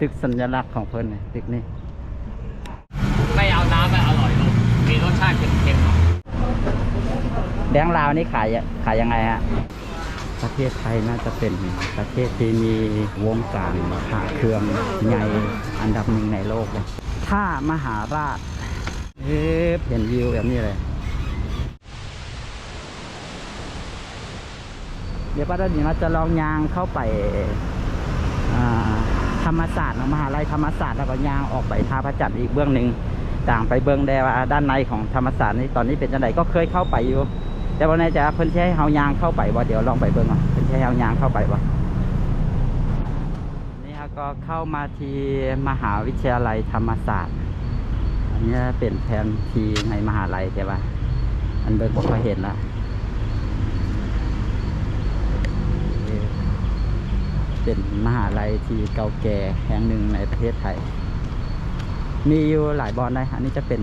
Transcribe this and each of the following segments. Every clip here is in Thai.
ตึกสัญลักษณ์ของเพิ่นนี่ตึกนี้ ไม่เอาน้ำไม่อร่อยลงมีรสชาติเค็มๆหน่อยแบงค์ลาวนี่ขายขายยังไงฮะ ประเทศไทยน่าจะเป็นประเทศที่มีวงการพระเครื่องใหญ่อันดับหนึ่งในโลกเลยถ้ามหาราชเอ๊ะเห็นวิวแบบนี้เลยเดี๋ยวป้าดนี้เราจะลองยางเข้าไปอ่า ธรรมศาสตร์เนาะมหาลัยธรรมศาสตร์แล้วก็ยางออกไปท่าพระจันทร์อีกเบื้องหนึ่งต่างไปเบื้องแดว่าด้านในของธรรมศาสตร์นี่ตอนนี้เป็นจังไดก็เคยเข้าไปอยู่ แต่ว่าในใจะเพิ่นใช้เฮายางเข้าไปบ่าเดี๋ยวลองไปเบิ่งว่าเพิ่นใช้เฮายางเข้าไปบ่านี่ฮะก็เข้ามาที่มหาวิทยาลัยธรรมศาสตร์อันนี้เป็นแผนทีในมหาลัยแต่ว่าอันเบิ่งบ่ค่อยเห็นละ เป็นมหาลัยที่เก่าแก่แห่งหนึ่งในประเทศไทย มีอยู่หลายบอนเลยอันนี้จะเป็น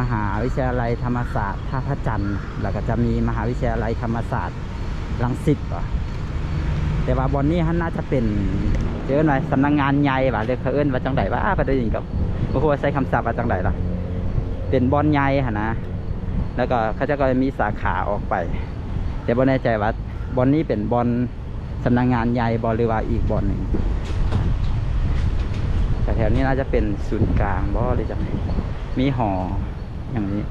มหาวิทยาลัยธรรมศาสตร์ท่าพระจันทร์ แล้วก็จะมีมหาวิทยาลัยธรรมศาสตร์รังสิตว่ะแต่ว่าบอนนี้ฮันน่าจะเป็นเจอหน่อยสำนักงานใหญ่ว่ะเรียกเขาเอิ้นว่าจังไดว่าประเด็นกับบ่ฮู้ว่าใช้คำศัพท์ว่าจังไดล่ะเป็นบอนใหญ่หั่นะ แล้วก็เขาจะก็มีสาขาออกไป แต่บ่แน่ใจว่าบอนนี้เป็นบอน สำนักงานใหญ่บอหรือว่าอีกบอนหนึ่งแต่แถวนี้น่าจะเป็นศูนย์กลางบ่หรือจังมีหออย่างนี้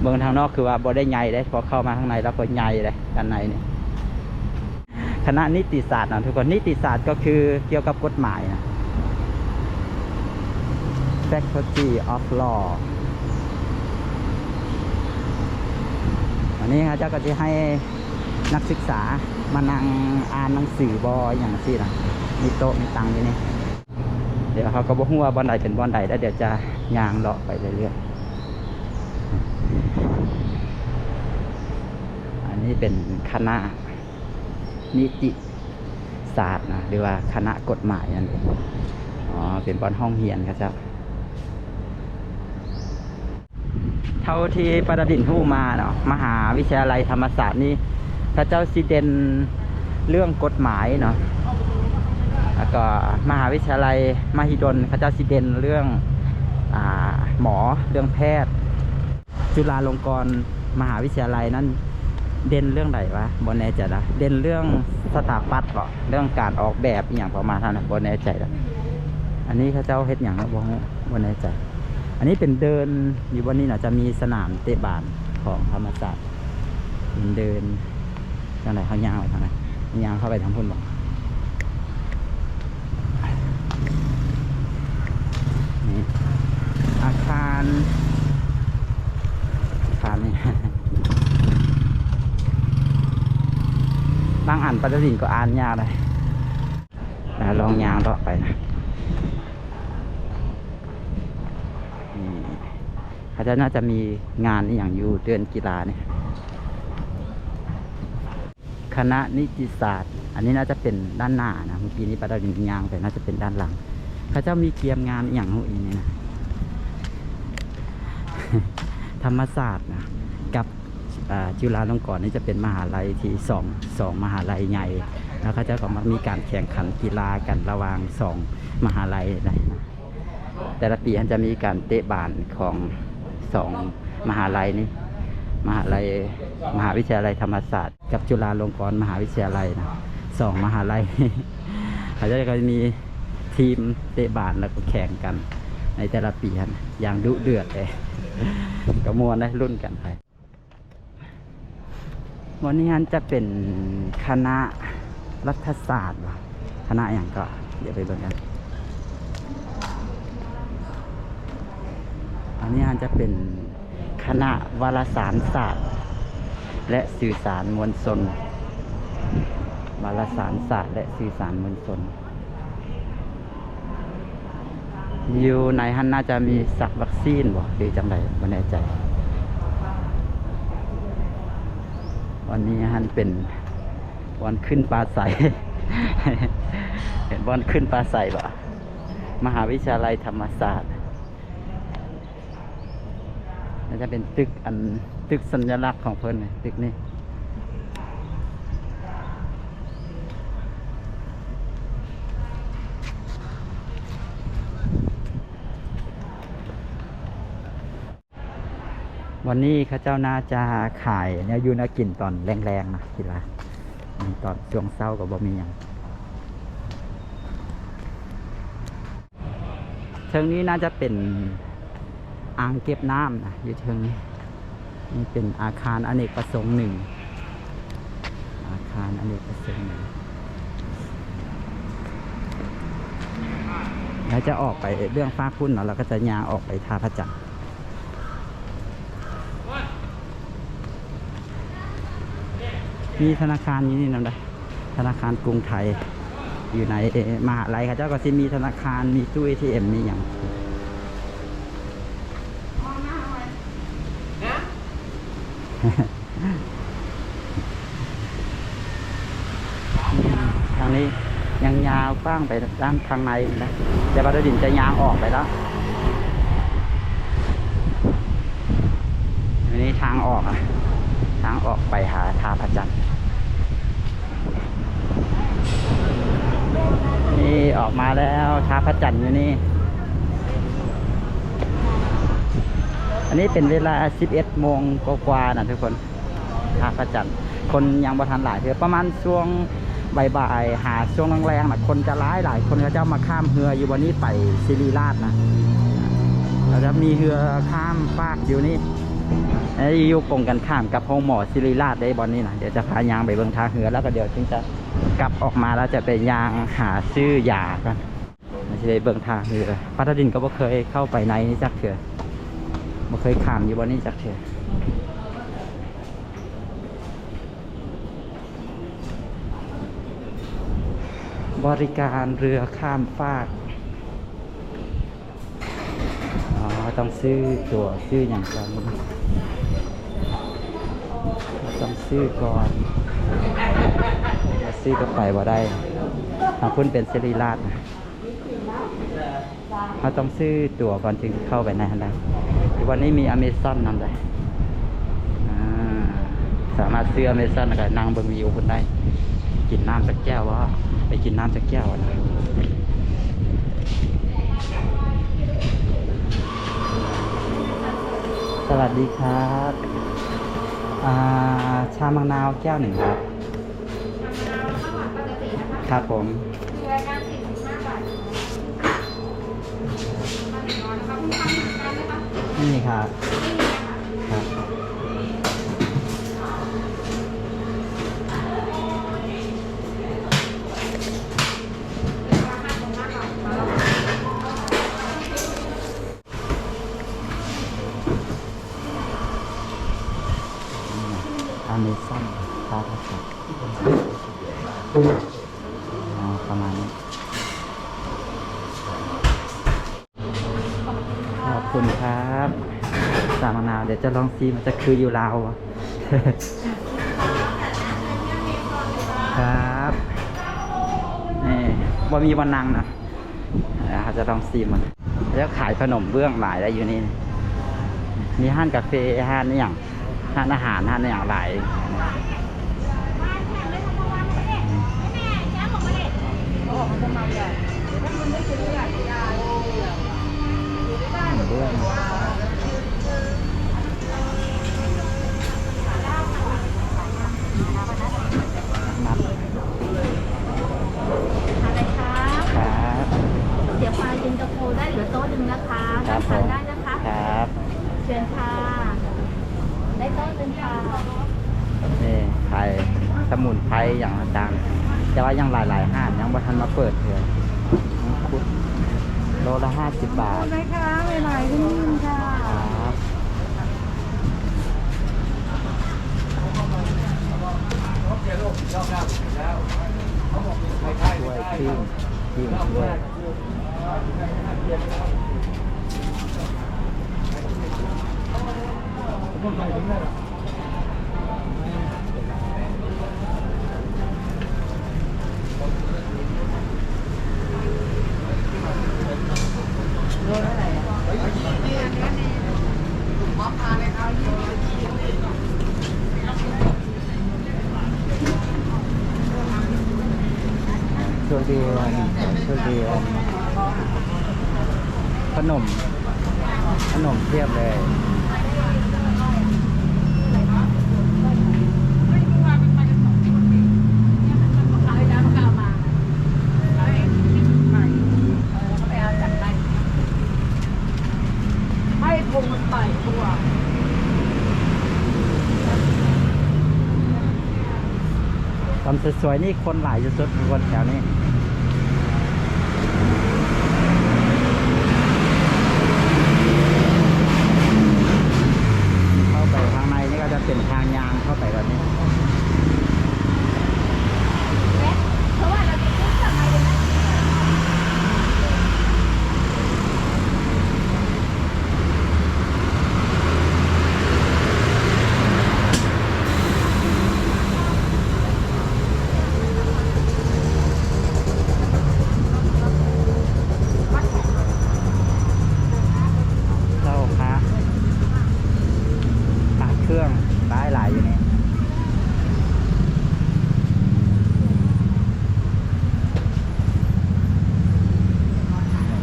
เมืองทางนอกคือว่าบ่ได้ใหญ่ได้พอเข้ามาข้างในแล้วก็ใหญ่เลยด้านในนี่คณะนิติศาสตร์นะทุกคนนิติศาสตร์ก็คือเกี่ยวกับกฎหมายนะ Faculty of Law อันนี้ครับเจ้าก็จะให้นักศึกษา มานั่งอ่านหนังสือบออย่างซี่นะมีโต๊ะมีตังอยู่นี่ เดี๋ยวเขาก็บอกว่าบอลใดเป็นบอลใดแล้วเดี๋ยวจะยางเลาะไปเรื่อยๆ อันนี้เป็นคณะนิติศาสตร์นะหรือว่าคณะกฎหมายนั่นเองอ๋อเป็นบอลห้องเรียนครับเจ้าเท่าที่ประดินหู้มาเนาะมหาวิทยาลัยธรรมศาสตร์นี่ พระเจ้าสิเดนเรื่องกฎหมายเนาะแล้วก็มหาวิทยาลัยมหิดลเขาเจ้าสิเดนเรื่องอหมอเรื่องแพทย์ จุฬาลงกรณ์มหาวิทยาลัยนั้นเด่นเรื่องไหนวะบนแน่ใจละเด่นเรื่องสถาปัตย์เหรอเรื่องการออกแบบอย่างประมาณนั้นบนแน่ใจละอันนี้เขาเจ้าเฮ็ดอย่างนะบงบนแน่ใจ อันนี้เป็นเดินอยู่บนนี้นะจะมีสนามเตะบาสของธรรมศาสตร์เป็นเดิน ทางไหนเขาย่างไปทางไหนย่างเข้าไปทางพุ่นบอกนี่อาคารอาคารนี่บางอันปัจจุบันก็อ่านยากเลยลองยางเลาะไปนะเขาจะน่าจะมีงานอย่างอยู่เดือนกีฬาเนี่ย คณะนิติศาสตร์ อันนี้น่าจะเป็นด้านหน้านะเมื่อกี้นี้ปัจจุบันยางแต่น่าจะเป็นด้านหลังเขาเจ้ามีเกียมงานอย่างหูอีนี่นะธรรมศาสตร์นะกับจุฬาลงกรณ์นี่จะเป็นมหาลัยที่สองสองมหาลัยใหญ่แล้วเขาเจ้าก็มักมีการแข่งขันกีฬากันระหว่างสองมหาลัยนะแต่ละปีมันจะมีการเตะบานของสองมหาลัยนี้ มหาลัยมหาวิทยาลัยธรรมศาสตร์ กับจุฬาลงกรณ์มหาวิทยาลัยนะสองมหาลัยเขาจะก็จะมีทีมเตะบาสแล้วก็แข่งกัน ในแต่ละปีนะอย่างดุเดือดเลยก็มวนได้รุ่นกันไปวันนี้ฮันจะเป็นคณะรัฐศาสตร์วะคณะอย่างก็เดี๋ยวไปดูกัน อันนี้ฮันจะเป็น คณะวารสารศาสตร์ และสื่อสารมวลชนวารสารศาสตร์และสื่อสารมวลชนอยู่ในฮันน่าจะมีสักวัคซีนบ่หรือจังไรไม่แน่ใจ วันนี้ฮันเป็นวันขึ้นปลาใส เห็นวันขึ้นปลาใสบ่มหาวิทยาลัยธรรมศาสตร์ น่าจะเป็นตึกอันตึกสัญลักษณ์ของเพิ่นนี่ตึกนี้วันนี้ข้าเจ้าน่าจะขายเนี่ยยูนากินตอนแรงๆนะคิดว่าตอนช่วงเศร้ากับบ่มีอย่างเชิงนี้น่าจะเป็น อ่างเก็บน้ำนะอยู่เชิงนี้นี่เป็นอาคารอเนกประสงค์หนึ่ง อาคารอเนกประสงค์หนึ่งแล้วจะออกไปเรื่องฟ้าพุ่นเนาะเราก็จะยางออกไปท่าพระจันทร์มีธนาคารอยู่นี่นำได้ธนาคารกรุงไทย อยู่ในมหาลัยครับเจ้าก็สิมีธนาคารมีตู้ ATM มีอย่างทางนี้ยังยางไปด้านทางในนะแต่บัดดินจะยางออกไปแล้วอันนี้ทางออกอะทางออกไปหาทาพระจันทร์นี่ออกมาแล้วทาพระจันทร์อยู่นี่ อันนี้เป็นเวลา 11โมงกว่าๆนะทุกคนทาพระจันทร์คนยังบ่ทันหลายเทื่อประมาณช่วง บ่ายๆหาช่วงแรงๆนะคนจะร้ายหลายคนเขาจะมาข้ามเรืออยู่วันนี้ไปซิริราชนะเราจะมีเรือข้ามฟากอยู่นี่ไอ้ยู่กงกันข้ามกับห้องหมอซิริราชได้บอลนี่นะเดี๋ยวจะพายางไปเบิ่งทางเรือแล้วก็เดี๋ยวจึงจะกลับออกมาแล้วจะไปยางหาซื้อยากันไม่ใช่เบิ่งทางเรือพัทดินก็บ่เคยเข้าไปในนี้จักเถื่อบ่เคยข้ามอยู่บนนี้จักเถื่อ บริการเรือข้ามฟากอ๋อต้องซื้อตัวซื้ออย่างก่อนต้องซื้อก่อนซื้อก็ไปบ่ได้ทางคุณเป็นสิริราชนะเราต้องซื้อตั๋วก่อนจึงเข้าไปในนั้นได้วันนี้มีอเมซอนนำได้สามารถซื้ออเมซอนแล้วก็นั่งเบิงวิวคุณได้ กินน้ำสักแก้ววะไปกินน้ำสักแก้วนะสวัสดีครับอ่าชามะนาวแก้วหนึ่งครับครับผมรายการ45บาทมาถึงนอนนะคะคุณทำงานไหมคะนี่ครับ ยวจะลองซีมันจะคืออยู่ลาวครับนี่บ่มีวันนังนะนะครับจะลองซีมัน แล้วขายขนมเบื้องหลายได้อยู่นี่มีห้านกาแฟห้านนี่อย่างห้านอาหารห้านนี่อย่างหลายเบื้อง นับอะไรคะครับเดี๋ยวปลาเย็นตาโฟได้เหลือโต๊ะหนึ่งนะคะครันั่บงผทานมได้นะคะ ครับเชิญค่ะ ได้โต๊ะหนึ่งค่ะนี่ขายสมุนไพรอย่างต่างๆแต่ว่ายังหลายๆห้านยังบ่ทันมาเปิดเลยมังคุดโลละห้าสิบบาทได้ค่ะเวลาขึ้นค่ะ ครับ ช่วยครึ่งครึ่งช่วยช่วยเดือนช่วยเดือนขนม ขนมเทียบเลย สวยๆนี่คนหลายสุดๆคนแถวนี้ เข้าไปข้างในนี่ก็จะเป็นทางยางเข้าไปแบบนี้ เพราะว่าเราจะพูดทำไมเลยนะ เจ้าพระปากเครื่องร้ายหลายอยู่นี่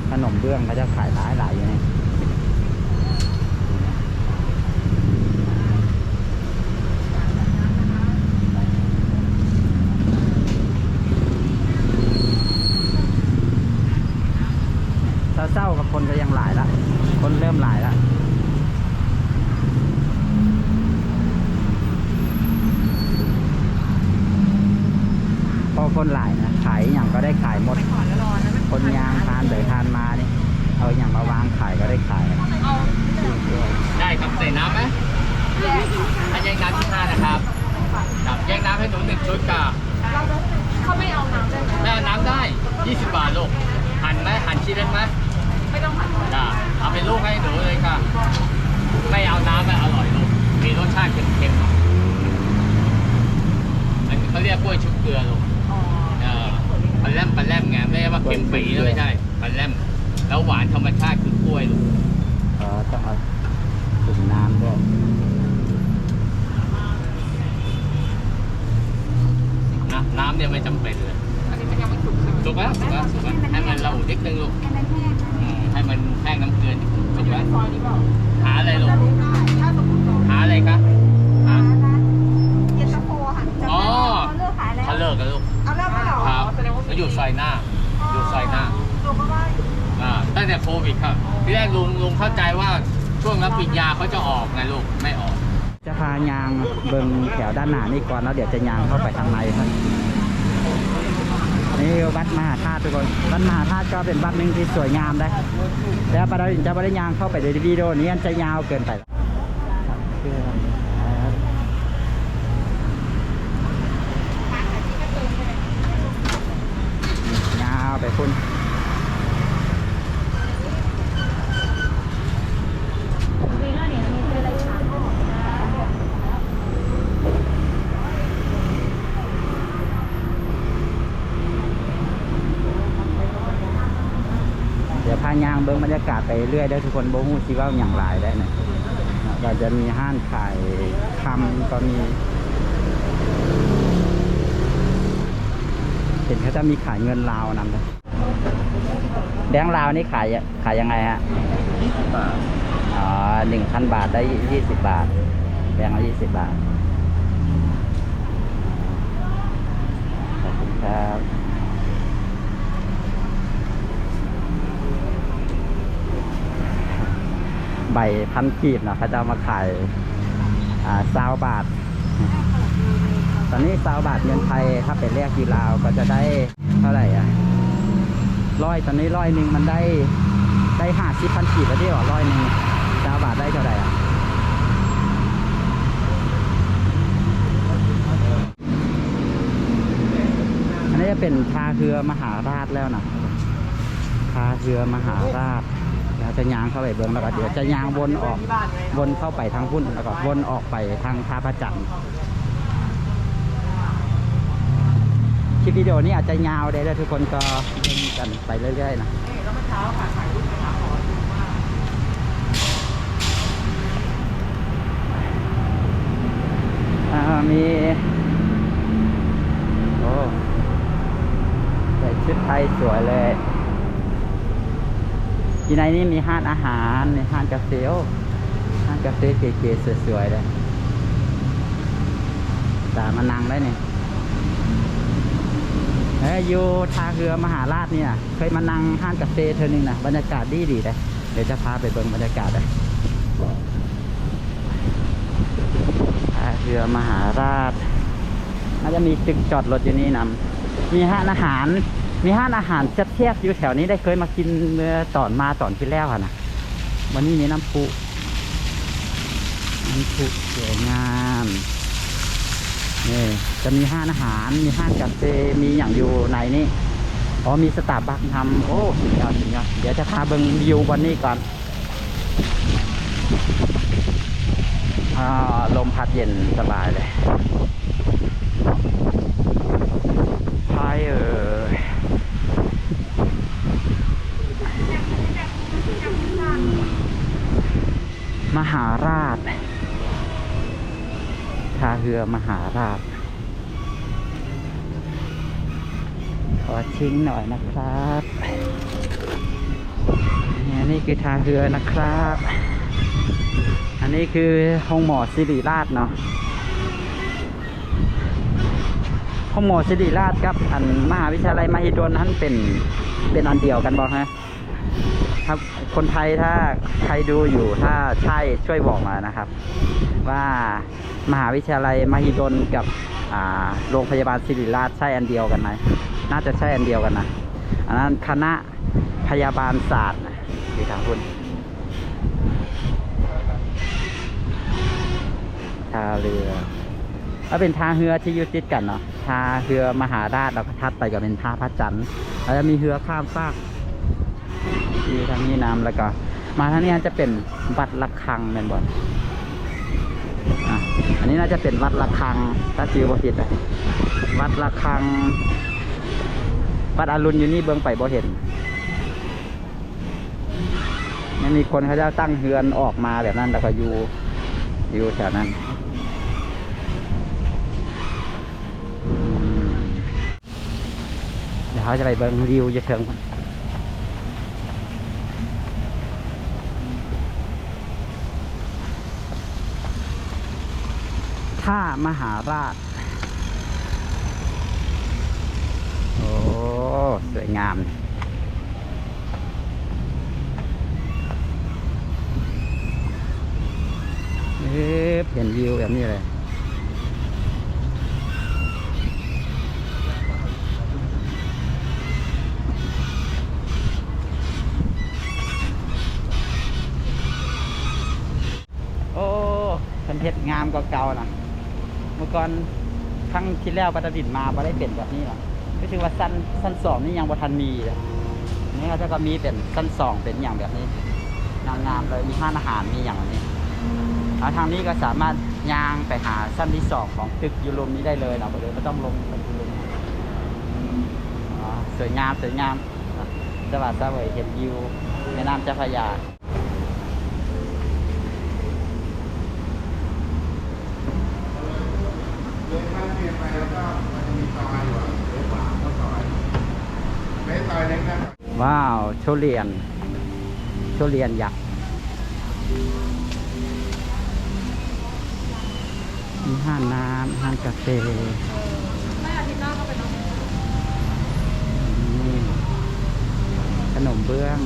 ขนมเบื้องก็จะขายร้ายหลายอยู่นี่เศร้าๆกับคนก็ยังหลายละคนเริ่มหลายละพอคนหลายนะขายอย่างก็ได้ขายหมด คนยางทานเดยทานมานี่ เอาอย่างมาวางขายก็ได้ขาย ได้ครับใส่น้ำไหมถ้าแยกน้ำที่ห้านะครับครับแยกน้ำให้หนูหนึ่งชุดกับ เขาไม่เอาน้ำได้ไหม แม่เอาน้ำได้ 20 บาทลูกหั่นไหมหั่นชิ้นเล็กไหมไม่ต้องผัดจ้าเอาเป็นลูกให้หนูเลยค่ะ ไม่เอาน้ำไม่อร่อยลูกมีรสชาติเค็มๆอันนี้เขาเรียกกล้วยชุบเกลือลูกอ๋อเออปันแลมปันแลมไงไม่ใช่ว่าเค็มปีนะไม่ใช่ปันแลมแล้วหวานธรรมชาติคือกล้วยลูกเออต้องเอาถุงน้ำด้วยนะน้ำเนี่ยไม่จำเป็นเลย ถูกแล้วถูกแล้วถูกแล้วให้มันระอุนิดนึงลูกให้มันแห้งนะอืมให้มันแห้งน้ำเกลือนิดนึงถูกไหมซอยนี้เปล่าหาอะไรลูกหาอะไรคะหาเย็นตาโฟค่ะอ๋อเขาเลิกขายแล้วเขาเลิกกันลูกเอาเลิกแล้วเหรอครับแสดงว่าเขาอยู่ซอยหน้าอยู่ซอยหน้าอ่าตั้งแต่โควิดครับที่แรกลุงลุงเข้าใจว่าช่วงรับปริญญาเขาจะออกไงลูกไม่ออก จะพายางเบิงแถวด้านหน้านี่ก่อนแล้วเดี๋ยวจะยางเข้าไปข้างในครับ นี่วัดมหาธาตุทุกคน วัดมหาธาตุก็เป็นวัดหนึ่งที่สวยงามได้แล้วปราด็นจะไม่ได้ยางเข้าไปในวิดีโอนี้จะยาวเกินไปยาวไปคุณ วีแล้วเนี่ยมีเป็นอะไรขายก็ เดี๋ยวพายาง เบิ้งบรรยากาศไปเรื่อยได้อทุกคนโบฮู้ชีว่าอย่างไรได้นะก็จะมีห้านขายคำก็มีเห็นเขาจะมีขายเงินลาวนำเลยแบงค์ลาวนี่ขายขายยังไงฮะอ๋อหนึ่งพันบาทได้ยี่สิบบาทแบงค์ละยี่สิบบาท ขอบคุณครับ ใบพันกีบเนาะเขาจะมาขายอ่าซาวบาท ตอนนี้ซาวบาทเงินไทยถ้าเป็นเรียกยูราวก็จะได้เท่าไหร่อะร้อยตอนนี้ร้อยหนึ่งมันได้ได้ห้าสิบพันกีบแล้วที่หรอร้อยหนึ่งซาวบาทได้เท่าไหร่อะอันนี้จะเป็นทาเรือมหาราชแล้วนะทาเรือมหาราช้วจะยางเข้าไปเบื้องแล้วก็เดี๋ยวจะยางวนออกวนเข้าไปทางพุ่นแล้วก็วนออกไปทางท่าพระจันทร์คลิปวิดีโอนี้อาจจะยาวได้แล้วทุกคนก็เล่นกันไปเรื่อยๆนะอ่ามีโอ้ใส่ชุดไทยสวยเลย ที่ในนี้มีห้านอาหารมีห้านกาแฟห้านกาแฟเก๋ๆสวยๆเลยตามานั่งได้เนี่ยเอ้ยอยู่ทางเรือมหาราชเนี่ย เคยมานั่งห้างกาแฟเธอหนึ่งนะบรรยากาศดีดีเลยเดี๋ยวจะพาไปเบิ่งบรรยากาศเลยท่าเรือมหาราชน่าจะมีจุดจอดรถอยู่นี่นำมีห้านอาหาร มีห้านอาหารแซ่บอยู่แถวนี้ได้เคยมากินเมื่อตอนมาตอนที่แล้วอะนะวันนี้มีน้ำพุน้ำพุสวยงามนี่จะมีห้านอาหารมีห้างกาแฟมีอย่างอยู่ในนี่อ๋อมีสตาร์บัคทำโอ้สุดยอดสุดยอดเดี๋ยวจะพาเบิงวิววันนี้ก่อนอ่าลมพัดเย็นสบายเลยพายเออม หาราชท่าเรือมหาราช ขอชิงหน่อยนะครับเนี่ยนี่คือท่าเรือนะครับ อันนี้คือห้องหมอสิริราชเนาะห้องหมอสิริราชกับ อันมหาวิทยาลัยมหิดลนั้นเป็นเป็นอันเดียวกันบอกฮะ ครับคนไทยถ้าใครดูอยู่ถ้าใช่ช่วยบอกมานะครับ ว่ามหาวิทยาลัยมหิดลกับโรงพยาบาลศิริราชใช่อันเดียวกันไหมน่าจะใช่อันเดียวกันนะอันนั้นคณะพยาบาลศาสตร์นะที่ทางคุณท่าเรือแล้วเป็นท่าเรือที่ยู่ติดกันเนาะท่าเรือมหาราชแล้วก็ทัดไปก็เป็นท่าพระจันทร์แล้วจะมีเรือข้ามฟาก ที่ทางนี้น้ำแล้วก็ มาทางนี้จะเป็นวัดระฆังเป็นบ่อนอันนี้น่าจะเป็นวัดระฆังถ้าชื่อบ่ผิดอะวัดระฆัง วัดอรุณอยู่นี่เบื้องไปบ่เห็นไม่มีคนเขาจะตั้งเฮือนออกมาแบบนั้นแล้วก็อยู่อยู่แถวนั้นเดี๋ยวเขาจะไปเบิ้งวิวจะเชิงก่อน ท่ามหาราช โอ้ สวยงามเอ๊ะเห็นวิวแบบนี้เลยโอ้เป็นเพชรงามกว่าเก่านะ เมื่อก่อนครั้งที่แล้วปัตตดินมาบ่ได้เป็นแบบนี้หรอกก็คือว่าสั้นสั้นสองนี่ยังบ่ทันมีเลยอันนี่เขาจะก็มีเป็นสั้นสองเป็นอย่างแบบนี้งามๆเลยมีห้านอาหารมีอย่างแบบนี้เอาทางนี้ก็สามารถย่างไปหาสั้นที่สองของตึกยูโรมนี้ได้เลยเราก็เลยไม่ต้องลงไปยูโรมสวยงามสวยงามสวัสดิ์สวยเห็นวิวแม่น้ำเจ้าพระยา เดินข้ามเพียงไปแล้วก็มันจะมีซอยอยู่อะเลี้ยวขวาเข้าซอยไม่ซอยเล็กนะ ว้าวทุเรียนทุเรียนยักษ์มีห้านน้ำห้านกาแฟนี่ขนมเบื้อง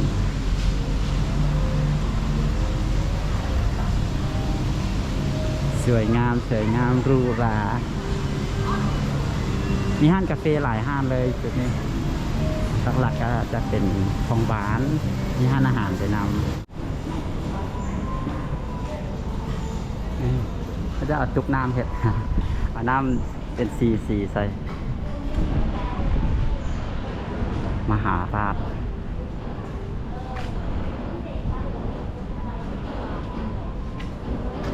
สวยงามสวยงามหรูหรามีห้านกาแฟหลายห้านเลยจุดนี้ หลักๆก็จะเป็นของหวานมีห้านอาหารไปนำเขาจะเอาจุกน้ำเห็ดเอาน้ำเป็นสีสีใส่ มหาราช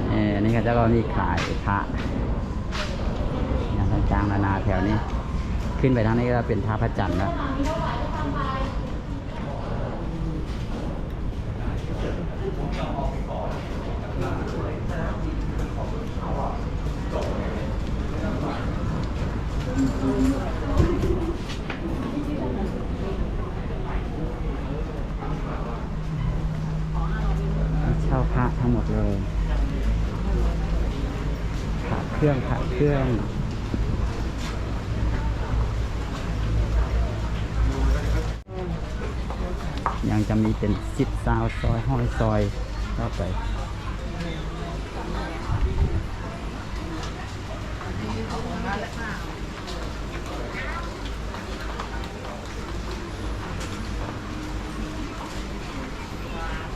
เอ่นี่เขาจะก็มีขายพระอย่างต่างๆนานาแถวนี้ ขึ้นไปทางนี้ก็เป็นท่าพระจันทร์แล้วเช่าพระทั้งหมดเลยขาเครื่องขาเครื่อง ยัง จะมีเป็นสิบซาวซอยห้อยซอยเข้าไป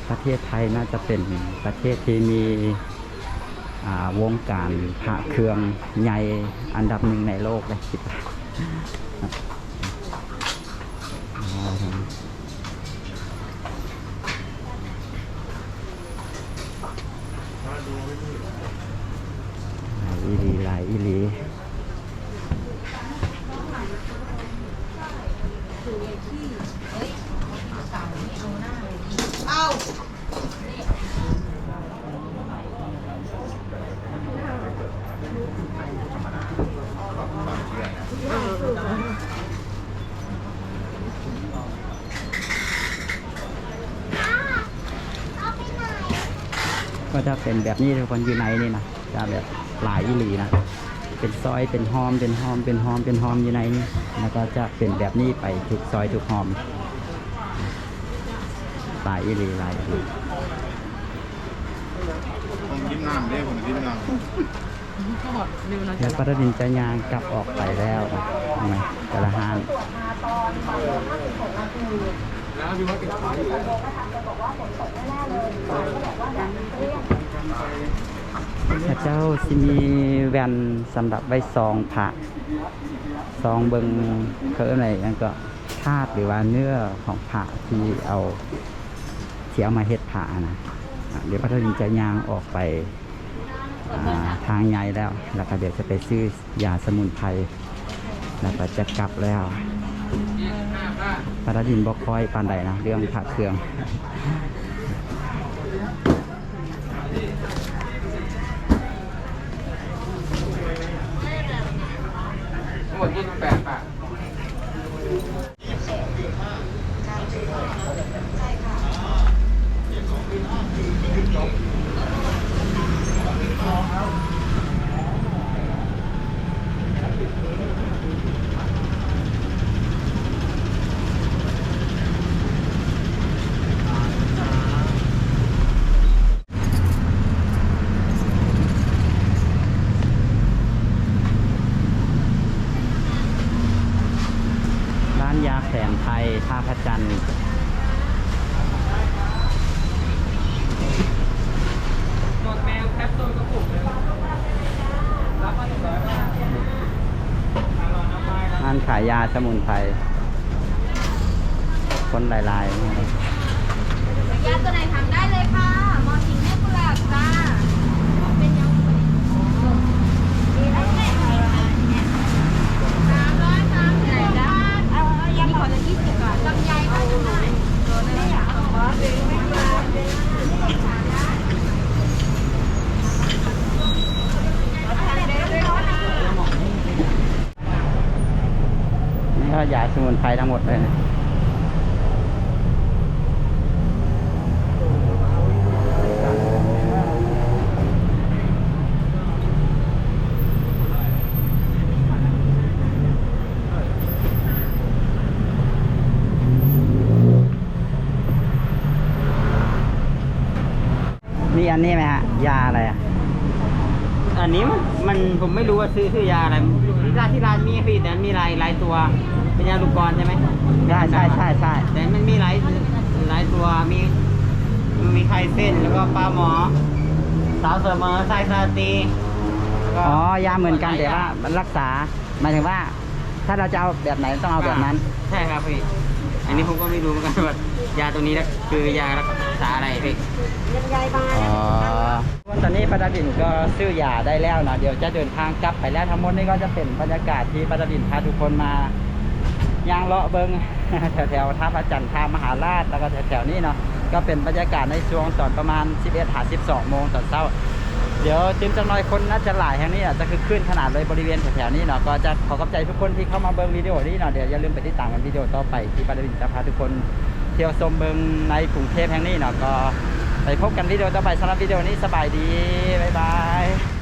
ประเทศไทยน่าจะเป็นประเทศที่มีวงการพระเครื่องใหญ่อันดับหนึ่งในโลกเลยคิดว่าอ๋อหลายอีหลีหลายอีหลี ก็จะเป็นแบบนี้ทุกคนอยู่ในนี่นะจะแบบหลายอีหลีนะเป็นซอยเป็นหอมเป็นหอมเป็นหอมเป็นหอมอยู่ในนี้แล้วก็จะเป็นแบบนี้ไปทุกซอยทุกหอมหลายอีหลีหลายอีหลีผมยิ้มน้ำเด้ผมยิ้มน้ำแล้วปรดินจะยางกลับออกไปแล้วนะเห็นไหมแต่ละห้าง พระเจ้าสิมีแวนสำหรับไว้ซองพระซองเบิงเขาเรียอะไรนั่นก็ธาตุหรือว่าเนื้อของพระที่เอาที่เอามาเฮ็ดผ้านะเดี๋ยวพระดินจะยางออกไปทางใหญ่แล้ว แล้วก็เดี๋ยวจะไปซื้อยาสมุนไพร แล้วก็จะกลับแล้วพระดินบอกคอยปานใดนะ เรื่องผักเครื่อง ทั้งหมด28บาท ร้านยาแผนไทยท่าพระจันทร์ หมดแมวแคปซูลกระปุกเลยรับมาหนึ่งร้อยบาทอร่อยน้ำไม้นะ ร้ายยาสมุนไพรคนหลายๆ ยาตัวไหนทำได้เลยค่ะ มอสิงแม่กุหลาบจ้า เป็นยังไงดีแล้วแม่สามร้อยสามสิบบาทเอาเอายาขอละยี่สิบบาทลำไยก็เท่าไหร่ไม่อยากเอาขอซื้อไม่ได้ นี่ ก็ยาสมุนไพรทั้งหมดเลยนะมีอันนี้ไหมฮะ ยาอะไรอะ อันนี้มันผมไม่รู้ว่าซื้อซื้อยาอะไรที่ร้านที่ร้านมีพี่แต่มีหลายหลายตัว เป็นยาลูกกรอนใช่ไหมใช่ใช่ใช่ใช่แต่มันมีหลายหลายตัวมีมีไข่เส้นแล้วก็ปลาหมอ สาวเสมอไซซาตีแล้วก็อ๋อยาเหมือนกันแต่ว่ามันรักษาหมายถึงว่า ถ้าเราจะเอาแบบไหนต้องเอาแบบนั้น ใช่ครับพี่อันนี้ผมก็ไม่รู้เหมือนกันว่ายาตัวนี้คือยารักษาอะไรพี่อ๋อตอนนี้ปาดาบินก็ซื้อยาได้แล้วนะเดี๋ยวจะเดินทางกลับไปแล้วทั้งหมดนี่ก็จะเป็นบรรยากาศที่ปาดาบินพาทุกคนมา ย่างเลาะเบิงแถวๆท่าพระจันทร์ท่ามหาราชแล้วก็แถวๆนี้เนาะก็เป็นบรรยากาศในช่วงตอนประมาณ 11หา12 โมงตอนเช้า เดี๋ยวจิ้มจังน้อยคนน่าจะหลายแห่งนี้อาจจะคือขึ้นขนาดเลยบริเวณแถวๆนี้เนาะก็จะขอขอบใจทุกคนที่เข้ามาเบิ่งวิดีโอนี้เนาะเดี๋ยวอย่าลืมไปติดตามกันวิดีโอต่อไปที่ปาดาบินจะพาทุกคนเที่ยวชมเบิงในกรุงเทพแห่งนี้เนาะก็ไปพบกันวิดีโอต่อไปสำหรับวิดีโอนี้สบายดีบ๊ายบาย